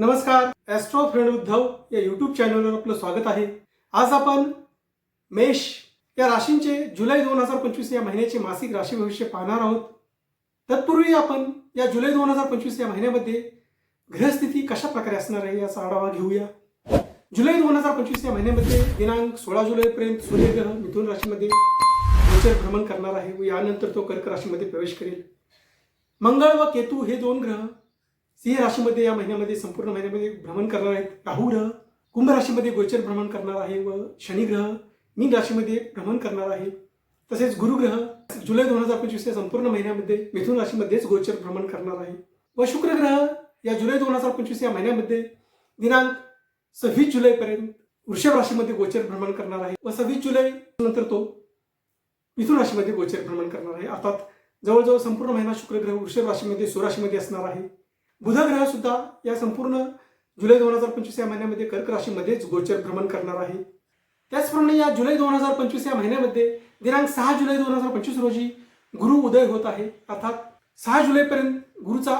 नमस्कार Austro friend Uddhav या YouTube चॅनलवर आपलं स्वागत आहे. आज आपण मेष या राशींचे जुलै दोन हजार पंचवीस या महिन्याचे मासिक राशी भविष्य पाहणार आहोत. तत्पूर्वी आपण या जुलै दोन हजार पंचवीस या महिन्यामध्ये ग्रहस्थिती कशा प्रकारे असणार आहे याचा आढावा घेऊया. जुलै दोन हजार पंचवीस या महिन्यामध्ये दिनांक सोळा जुलैपर्यंत सूर्यग्रह मिथुन राशीमध्ये गोचर भ्रमण करणार आहे व यानंतर तो कर्क राशीमध्ये प्रवेश करेल. मंगळ व केतू हे दोन ग्रह सिंह राशीमध्ये या महिन्यामध्ये संपूर्ण महिन्यामध्ये भ्रमण करणार आहेत. राहू ग्रह कुंभ राशीमध्ये गोचर भ्रमण करणार आहे व शनी ग्रह मीन राशीमध्ये भ्रमण करणार आहे. तसेच गुरुग्रह जुलै दोन हजार पंचवीस या संपूर्ण महिन्यामध्ये मिथुन राशीमध्येच गोचर भ्रमण करणार आहे. व शुक्र ग्रह या जुलै दोन हजार पंचवीस या महिन्यामध्ये दिनांक सव्वीस जुलैपर्यंत वृषभ राशीमध्ये गोचर भ्रमण करणार आहे व सव्वीस जुलै नंतर तो मिथुन राशीमध्ये गोचर भ्रमण करणार आहे. अर्थात जवळजवळ संपूर्ण महिना शुक्र ग्रह वृषभ राशीमध्ये स्वराशीमध्ये असणार आहे. बुधग्रह सुद्धा या संपूर्ण जुलै दोन हजार पंचवीस या महिन्यामध्ये कर्क राशीमध्येच गोचर भ्रमण करणार आहे. त्याचप्रमाणे या जुलै दोन हजार पंचवीस या महिन्यामध्ये दिनांक सहा जुलै दोन हजार पंचवीस रोजी गुरु उदय होत आहे. अर्थात सहा जुलैपर्यंत गुरुचा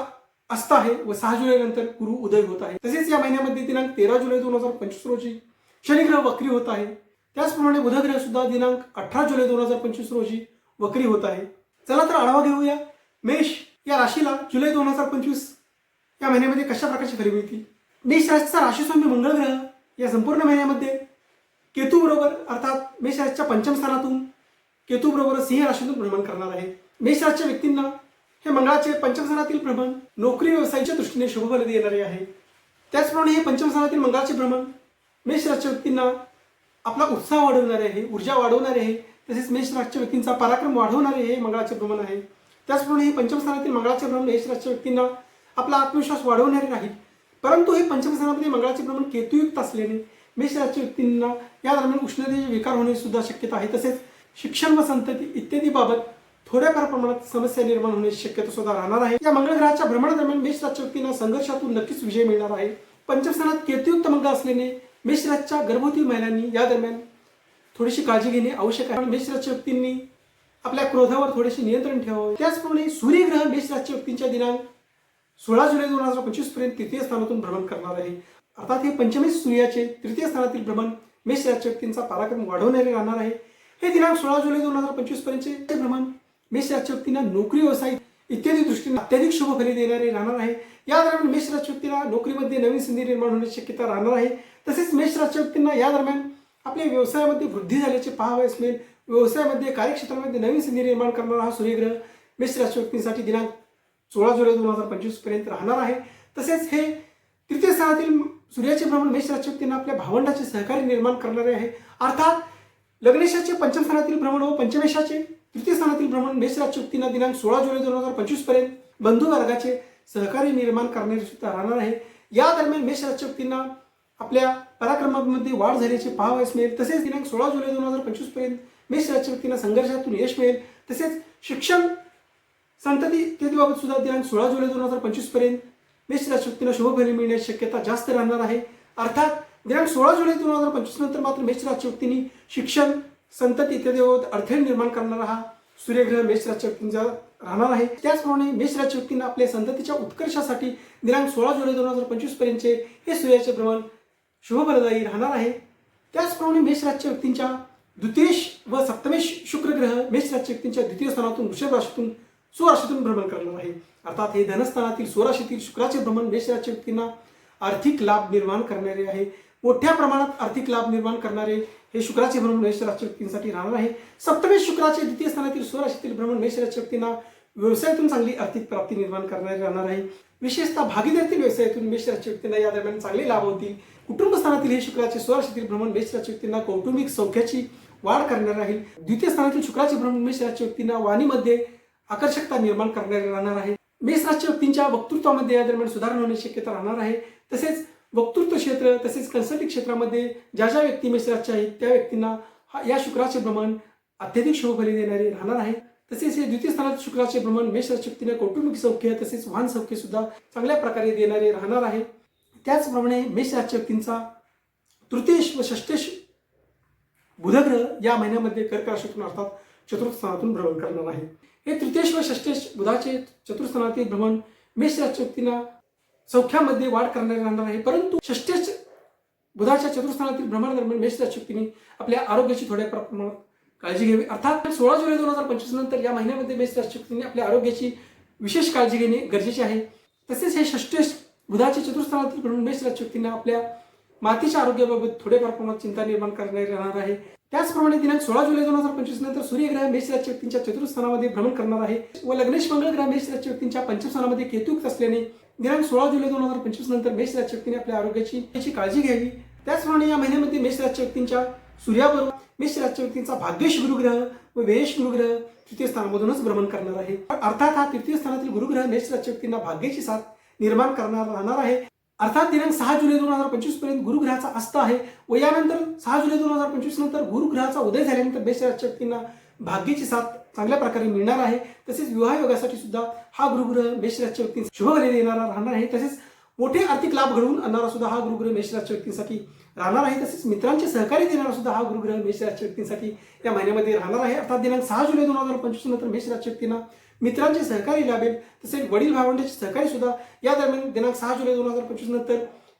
अस्त आहे व सहा जुलै नंतर गुरु उदय होत आहे. तसेच या महिन्यामध्ये दिनांक तेरा जुलै दोन हजार पंचवीस रोजी शनिग्रह वक्री होत आहे. त्याचप्रमाणे बुधग्रह सुद्धा दिनांक अठरा जुलै दोन हजार पंचवीस रोजी वक्री होत आहे. चला तर आढावा घेऊया. मेष या राशीला जुलै दोन हजार पंचवीस या महिन्यामध्ये कशा प्रकारची खरी होती? मेष राशीचा राशीस्वामी मंगळ ग्रह या संपूर्ण महिन्यामध्ये. केतू बरोबर अर्थात मेषराशीच्या पंचम स्थानातून केतू बरोबर सिंह राशीतून भ्रमण करणार आहे. मेषराशीच्या व्यक्तींना हे मंगळाचे पंचम स्थानातील भ्रमण नोकरी व्यवसायाच्या दृष्टीने शुभफलदी येणारे आहे. त्याचप्रमाणे हे पंचम स्थानातील मंगळाचे भ्रमण मेषराशीच्या व्यक्तींना आपला उत्साह वाढवणारे आहे ऊर्जा वाढवणारे आहे. तसेच मेषराशीच्या व्यक्तींचा पराक्रम वाढवणारे हे मंगळाचे भ्रमण आहे. त्याचप्रमाणे हे पंचम स्थानातील मंगळाचे भ्रमण मेषराशीच्या व्यक्तींना आपला आत्मविश्वास वाढवणारे राहील परंतु हे पंचमस्थानामध्ये मंगळाचे प्रमाण केतुयुक्त असल्याने मेषराच्या व्यक्तींना या दरम्यान उष्णतेचे विकार होण्याची सुद्धा शक्यता आहे. तसेच शिक्षण व संतती इत्यादी बाबत थोड्याफार प्रमाणात समस्या निर्माण होण्याची शक्यता सुद्धा राहणार आहे. या मंगळ ग्रहाच्या भ्रमणादरम्यान मेष राशीच्या व्यक्तींना संघर्षातून नक्कीच विजय मिळणार आहे. पंचमस्थानात केतुयुक्त मंगळ असल्याने मेषराजच्या गर्भवती महिलांनी या दरम्यान थोडीशी काळजी घेणे आवश्यक आहे. मेष राशीच्या व्यक्तींनी आपल्या क्रोधावर थोडेसे नियंत्रण ठेवावे. त्याचप्रमाणे सूर्यग्रह मेष राज्य व्यक्तींच्या दिनांक सोळा जुलै दोन हजार पंचवीसपर्यंत तृतीय स्थानातून भ्रमण करणार आहे. अर्थात हे पंचमेश सूर्याचे तृतीय स्थानातील भ्रमण मेष राशीच्या व्यक्तींचा पराक्रम वाढवणारे राहणार आहे. हे दिनांक सोळा जुलै दोन हजार पंचवीस पर्यंतचे हे भ्रमण मेष राशीच्या व्यक्तींना नोकरी व्यवसाय इत्यादी दृष्टीने अत्याधिक शुभ फली देणारे राहणार आहे. या दरम्यान मेष राशीच्या व्यक्तीला नोकरीमध्ये नवीन संधी निर्माण होण्याची शक्यता राहणार आहे. तसेच मेष राशीच्या व्यक्तींना या दरम्यान आपल्या व्यवसायामध्ये वृद्धी झाल्याचे पहावयास मिळेल व्यवसायामध्ये कार्यक्षेत्रामध्ये नवीन संधी निर्माण करणारा हा सूर्यग्रह मेष राशी व्यक्तींसाठी दिनांक सोळा जुलै दोन हजार पंचवीसपर्यंत राहणार आहे. तसेच हे तृतीय स्थानातील सूर्याचे भ्रमण मेष राशी आपल्या भावंडाचे सहकार्य निर्माण करणारे आहे. अर्थात लग्नेशाचे पंचम स्थानातील भ्रमण व पंचमेशाचे तृतीय स्थानातील भ्रमण मेष राशी दिनांक सोळा जुलै दोन हजार पंचवीसपर्यंत बंधू वर्गाचे सहकार्य निर्माण करणारे सुद्धा राहणार आहे. या दरम्यान मेष राजशक्तींना आपल्या पराक्रमामध्ये वाढ झाल्याचे पाहावयास मिळेल. तसेच दिनांक सोळा जुलै दोन हजार पंचवीसपर्यंत मेष राजशक्तींना संघर्षातून यश मिळेल. तसेच शिक्षण संतती इत्यादीबाबत सुद्धा दिनांक सोळा जुलै दोन हजार पंचवीसपर्यंत मेष राशी व्यक्तींना शुभफली मिळण्याची शक्यता जास्त राहणार आहे. अर्थात दिनांक सोळा जुलै दोन हजार पंचवीस नंतर मात्र मेष राशी व्यक्तींनी शिक्षण संतती इत्यादीबाबत अडथळे निर्माण करणारा हा सूर्यग्रह मेष राशी व्यक्तींचा राहणार आहे. त्याचप्रमाणे मेष राशी व्यक्तींना आपल्या संततीच्या उत्कर्षासाठी दिनांक सोळा जुलै दोन हजार पंचवीस पर्यंतचे हे सूर्याचे भ्रमण शुभफलदायी राहणार आहे. त्याचप्रमाणे मेष राशीच्या व्यक्तींच्या द्वितीयश व सप्तमेश शुक्र ग्रह मेष राशीच्या व्यक्तींच्या द्वितीय स्थानातून वृषभ राशीतून स्वराशीतून भ्रमण करणार आहे. अर्थात हे धनस्थानातील स्वराशीतील शुक्राचे भ्रमण मेषराच्या व्यक्तींना आर्थिक लाभ निर्माण करणारे आहे. मोठ्या प्रमाणात आर्थिक लाभ निर्माण करणारे हे शुक्राचे भ्रमण मेषराच्या व्यक्तींसाठी राहणार आहे. सप्तमेश शुक्राचे द्वितीय स्थानातील स्वराशीतील भ्रमण मेषराच्या व्यक्तींना व्यवसायातून चांगली आर्थिक प्राप्ती निर्माण करणारे राहणार आहे. विशेषतः भागीदारीतील व्यवसायातून मेषराच्या व्यक्तींना या दरम्यान चांगले लाभ होतील. कुटुंबस्थानातील हे शुक्राचे स्वराशीतील भ्रमण मेषराच्या व्यक्तींना कौटुंबिक सौख्याची वाढ करणार राहील. द्वितीय स्थानातील शुक्राचे भ्रमण मेषराच्या व्यक्तींना वाणीमध्ये आकर्षकता निर्माण करणारे राहणार आहे. मेष राशीच्या व्यक्तींच्या वक्तृत्वामध्ये या दरम्यान सुधारणा होण्याची शक्यता राहणार आहे. तसेच वक्तृत्व क्षेत्र तसेच कन्सल्टिंग क्षेत्रामध्ये ज्या ज्या व्यक्ती मेष राशीच्या आहेत त्या व्यक्तींना हा या शुक्राचे भ्रमण अत्यधिक शुभफली देणारे राहणार आहे. तसेच हे द्वितीय स्थानात शुक्राचे भ्रमण मेष राशी व्यक्तीने कौटुंबिक सौख्य तसेच वाहन सौख्य सुद्धा चांगल्या प्रकारे देणारे राहणार आहे. त्याचप्रमाणे मेष व्यक्तींचा तृतीयश व षष्टेश बुधग्रह या महिन्यामध्ये कर्क राशीतून अर्थात चतुर्थ स्थानातून भ्रमण करणार आहे. हे तृतीयश व षष्टेश बुधाचे चतुर्थानातील भ्रमण मेष राशी व्यक्तींना सौख्यामध्ये वाढ करणारे राहणार आहे. परंतु षष्टेश बुधाच्या चतुर्थानातील भ्रमणादरम्यान मेष राज शक्तीने आपल्या आरोग्याची थोड्या प्रमाणात काळजी घ्यावी. अर्थात सोळा जुलै दोन हजार पंचवीस नंतर या महिन्यामध्ये मेष राज आपल्या आरोग्याची विशेष काळजी घेणे गरजेचे आहे. तसेच हे षष्टेश बुधाच्या चतुर्थानातील भ्रमण मेष राज आपल्या मातीच्या आरोग्याबाबत थोड्याफार प्रमाणात चिंता निर्माण करणारे राहणार आहे. त्याचप्रमाणे दिनांक सोळा जुलै दोन हजार पंचवीस नंतर सूर्यग्रह मेष राज व्यक्तींच्या चतुर्थानामध्ये भ्रमण करणार आहे व लग्नेश मंगळ ग्रह मेष राज व्यक्तींच्या पंचम स्थानामध्ये केतुक्त असल्याने दिनांक सोळा जुलै दोन हजार पंचवीस नंतर मेष राज व्यक्तीने आपल्या आरोग्याची याची काळजी घ्यावी. त्याचप्रमाणे या महिन्यामध्ये मेष राज व्यक्तींच्या सूर्याबरोबर मेष राज व्यक्तींचा भाग्येश गुरुग्रह व वेश गुरुग्रह तृतीय स्थानामधूनच भ्रमण करणार आहे. अर्थात हा तृतीय स्थानातील गुरुग्रह मेष राज व्यक्तींना भाग्याची साथ निर्माण करणार राहणार आहे. अर्थात दिनांक सहा जुलै दोन हजार पंचवीसपर्यंत गुरुग्रहाचा अस्त आहे व यानंतर सहा जुलै दोन हजार पंचवीस नंतर गुरुग्रहाचा उदय झाल्यानंतर मेष राज व्यक्तींना भाग्याची साथ चांगल्या प्रकारे मिळणार आहे. तसेच विवाह योगासाठी सुद्धा हा गुरुग्रह मेष व्यक्ती शुभ देणारा राहणार आहे. तसेच मोठे आर्थिक लाभ घडवून आणणारा सुद्धा हा गुरुग्रह मेषराजच्या व्यक्तींसाठी राहणार आहे. तसेच मित्रांचे सहकार्य देणारा सुद्धा हा गुरुग्रह मेषराजच्या व्यक्तींसाठी या महिन्यामध्ये राहणार आहे. अर्थात दिनांक सहा जुलै दोन हजार पंचवीस नंतर मेषराजच्या व्यक्तींना मित्रांचे सहकार्य लाभेल तसेच वडील भावंडाचे सहकार्य सुद्धा. या दरम्यान दिनांक सहा जुलै दोन हजार पंचवीस नंतर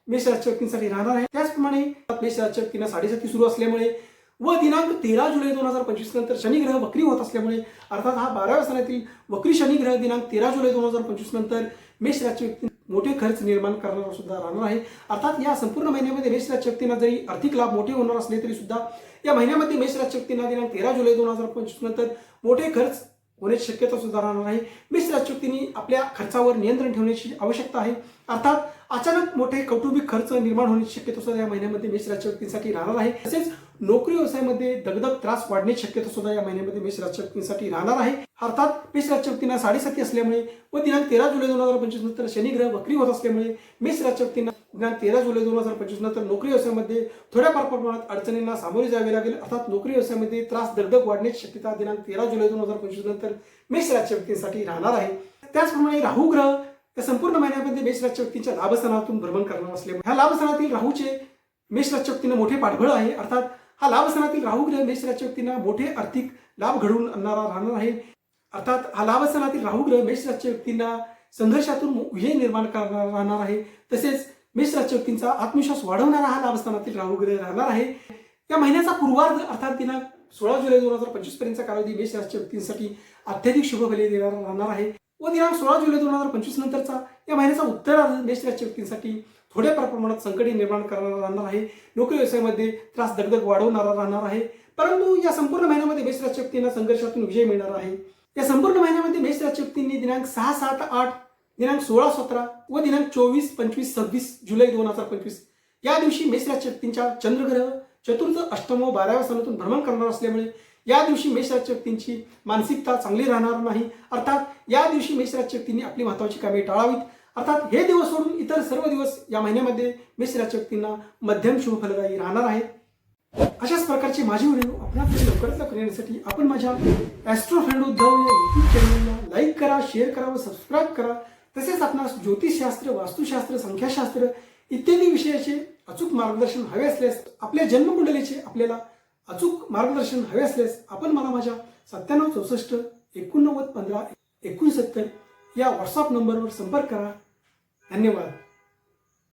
मेष राजच्या व्यक्तींसाठी राहणार आहे. त्याचप्रमाणे मेष राजच्या व्यक्तींना साडेसाती सुरू असल्यामुळे व दिनांक तेरा जुलै दोन हजार पंचवीस नंतर शनिग्रह वक्री होत असल्यामुळे अर्थात हा बाराव्या स्थानातील वक्री शनिग्रह दिनांक तेरा जुलै दोन हजार पंचवीस नंतर मेष राजच्या व्यक्ती मोठे खर्च निर्माण करणारा सुद्धा राहणार आहे. अर्थात या संपूर्ण महिन्यामध्ये मेष राजच्या व्यक्तींना जरी आर्थिक लाभ मोठे होणार असले तरी सुद्धा या महिन्यामध्ये मेष राजच्या व्यक्तींना दिनांक तेरा जुलै दोन हजार पंचवीस नंतर मोठे खर्च होण्याची शक्यता सुद्धा राहणार आहे मेष राजशक्तींनी आपल्या खर्चावर नियंत्रण ठेवण्याची आवश्यकता आहे. अर्थात अचानक मोठे कौटुंबिक खर्च निर्माण होण्याची शक्यता सुद्धा या महिन्यामध्ये मेष राजशक्तींसाठी राहणार आहे. तसेच नोकरी व्यवसायामध्ये दगदग त्रास वाढण्याची शक्यता सुद्धा या महिन्यामध्ये मेष राजशक्तींसाठी राहणार आहे. अर्थात मेष राजशक्तींना साडेसाती असल्यामुळे व दिनांक तेरा जुलै दोन हजार पंचवीस नंतर शनिग्रह वक्री होत असल्यामुळे मेष राजशक्तींना ज्ञान तेरा जुलै दोन हजार पंचवीस नंतर नोकरी व्यवसायामध्ये थोड्याफार प्रमाणात अडचणींना सामोरे जावे लागेल. अर्थात नोकरी व्यवसायामध्ये त्रास दगदग वाढण्याची शक्यता दिनांक तेरा जुलै दोन हजार पंचवीस नंतर मेष राजच्या व्यक्तींसाठी राहणार आहे. त्याचप्रमाणे राहू ग्रह या संपूर्ण महिन्यामध्ये मेष राजच्या व्यक्तींच्या लाभस्थानातून भ्रमण करणार असल्यामुळे ह्या लाभस्थानातील राहूचे मेष राजच्या व्यक्तींना मोठे पाठबळ आहे. अर्थात हा लाभस्थानातील राहू ग्रह मेष राजच्या व्यक्तींना मोठे आर्थिक लाभ घडवून आणणारा राहणार आहे. अर्थात हा लाभस्थानातील राहू ग्रह मेष राजच्या व्यक्तींना संघर्षातून विजय निर्माण करणार राहणार आहे. तसेच मेष व्यक्तींचा आत्मविश्वास वाढवणारा हा लाभस्थानातील राहू ग्रह राहणार आहे. या महिन्याचा पूर्वार्ध अर्थात दिनांक सोळा जुलै दोन हजार पंचवीस पर्यंतचा कालावधी मेष राशीच्या व्यक्तींसाठी अत्याधिक शुभ फले देणारा राहणार आहे. व दिनांक सोळा जुलै दोन हजार पंचवीस नंतरचा या महिन्याचा उत्तरार्ध मेष राशीच्या व्यक्तींसाठी थोड्या प्रमाणात संकटे निर्माण करणारा राहणार आहे. नोकरी व्यवसायामध्ये त्रास दगदग वाढवणारा राहणार आहे. परंतु या संपूर्ण महिन्यामध्ये मेष राशीच्या व्यक्तींना संघर्षातून विजय मिळणार आहे. या संपूर्ण महिन्यामध्ये मेष राशीच्या व्यक्तींनी दिनांक सहा सात आठ दिनांक सोळा सतरा व दिनांक चोवीस पंचवीस सव्वीस जुलै दोन हजार पंचवीस. या दिवशी मेष राजच्या व्यक्तींच्या चंद्रग्रह चतुर्थ अष्टम व बाराव्या स्थानातून भ्रमण करणार असल्यामुळे या दिवशी मेष राजच्या व्यक्तींची मानसिकता चांगली राहणार नाही. अर्थात या दिवशी मेष राजच्या व्यक्तींनी आपली महत्वाची कामे टाळावीत. अर्थात हे दिवस सोडून इतर सर्व दिवस या महिन्यामध्ये मेष राजच्या व्यक्तींना मध्यम शुभ फलदायी राहणार आहेत. अशाच प्रकारचे माझे व्हिडिओ आपल्याकडे लवकरात लवकर येण्यासाठी आपण माझ्या ॲस्ट्रो फ्रेंड उद्धव या युट्यूब चॅनलला लाईक करा शेअर करा व सबस्क्राईब करा. तसेच आपणास ज्योतिषशास्त्र वास्तुशास्त्र संख्याशास्त्र इत्यादी विषयाचे अचूक मार्गदर्शन हवे असल्यास आपल्या जन्मकुंडलीचे आपल्याला अचूक मार्गदर्शन हवे असल्यास आपण मला माझ्या सत्त्याण्णव चौसष्ट एकोणनव्वद पंधरा एकोणसत्तर या व्हॉट्सअप नंबरवर संपर्क करा. धन्यवाद.